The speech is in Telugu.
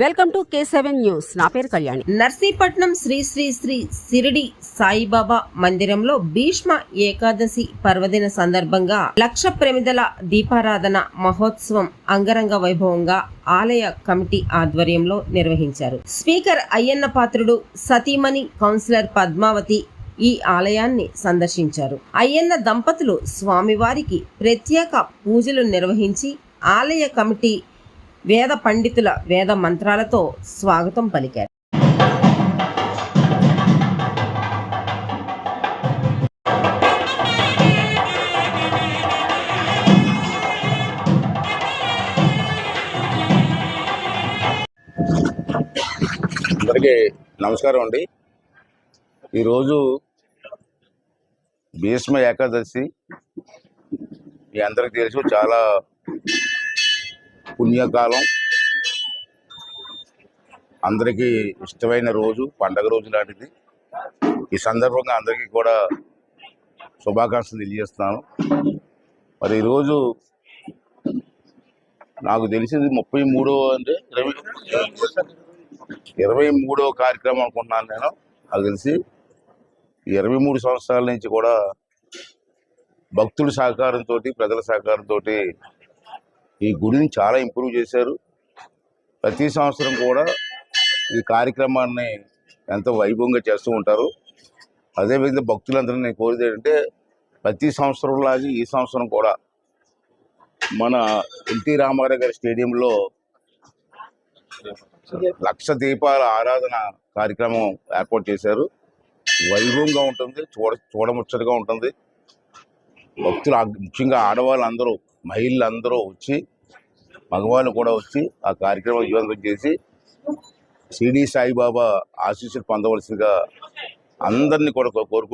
Welcome to K seven news. నా పేరు కళ్యాణి. నర్సీపట్నం శ్రీ శ్రీ శ్రీ సిరిడి సాయిబాబా మందిరంలో భీష్మ ఏకాదశి పర్వదిన సందర్భంగా లక్ష ప్రమిదల దీపారాధన మహోత్సవం అంగరంగ వైభవంగా ఆలయ కమిటీ ఆధ్వర్యంలో నిర్వహించారు. స్పీకర్ అయ్యన్న పాత్రుడు సతీమణి కౌన్సిలర్ పద్మావతి ఈ ఆలయాన్ని సందర్శించారు. అయ్యన్న దంపతులు స్వామివారికి ప్రత్యేక పూజలు నిర్వహించి ఆలయ కమిటీ వేద పండితుల వేద మంత్రాలతో స్వాగతం పలికారు. అందరికీ నమస్కారం అండి. ఈరోజు భీష్మ ఏకాదశి మీ అందరికి తెలుసు చాలా పుణ్యకాలం. అందరికీ ఇష్టమైన రోజు పండగ రోజు లాంటిది. ఈ సందర్భంగా అందరికీ కూడా శుభాకాంక్షలు తెలియజేస్తున్నాను. మరి ఈరోజు నాకు తెలిసింది ముప్పై మూడో అంటే ఇరవై ఇరవై మూడో కార్యక్రమం అనుకుంటున్నాను నేను. నాకు తెలిసి ఇరవై మూడు సంవత్సరాల నుంచి కూడా భక్తుల సహకారంతో ప్రజల సహకారంతో ఈ గుడిని చాలా ఇంప్రూవ్ చేశారు. ప్రతి సంవత్సరం కూడా ఈ కార్యక్రమాన్ని ఎంతో వైభవంగా చేస్తూ ఉంటారు. అదేవిధంగా భక్తులందరూ నేను కోరేది ఏంటంటే ప్రతి సంవత్సరంలాగే ఈ సంవత్సరం కూడా మన ఎన్టీ రామారావు గారి స్టేడియంలో లక్ష దీపాల ఆరాధన కార్యక్రమం ఏర్పాటు చేశారు. వైభవంగా ఉంటుంది చూడ చూడముచ్చటగా ఉంటుంది. భక్తులు ముఖ్యంగా ఆడవాళ్ళందరూ మహిళలందరూ వచ్చి మగవాళ్ళు కూడా వచ్చి ఆ కార్యక్రమం విజయవంతం చేసి షిరిడి సాయిబాబా ఆశీస్సులు పొందవలసిందిగా అందరినీ కూడా కోరుకుంటున్నాను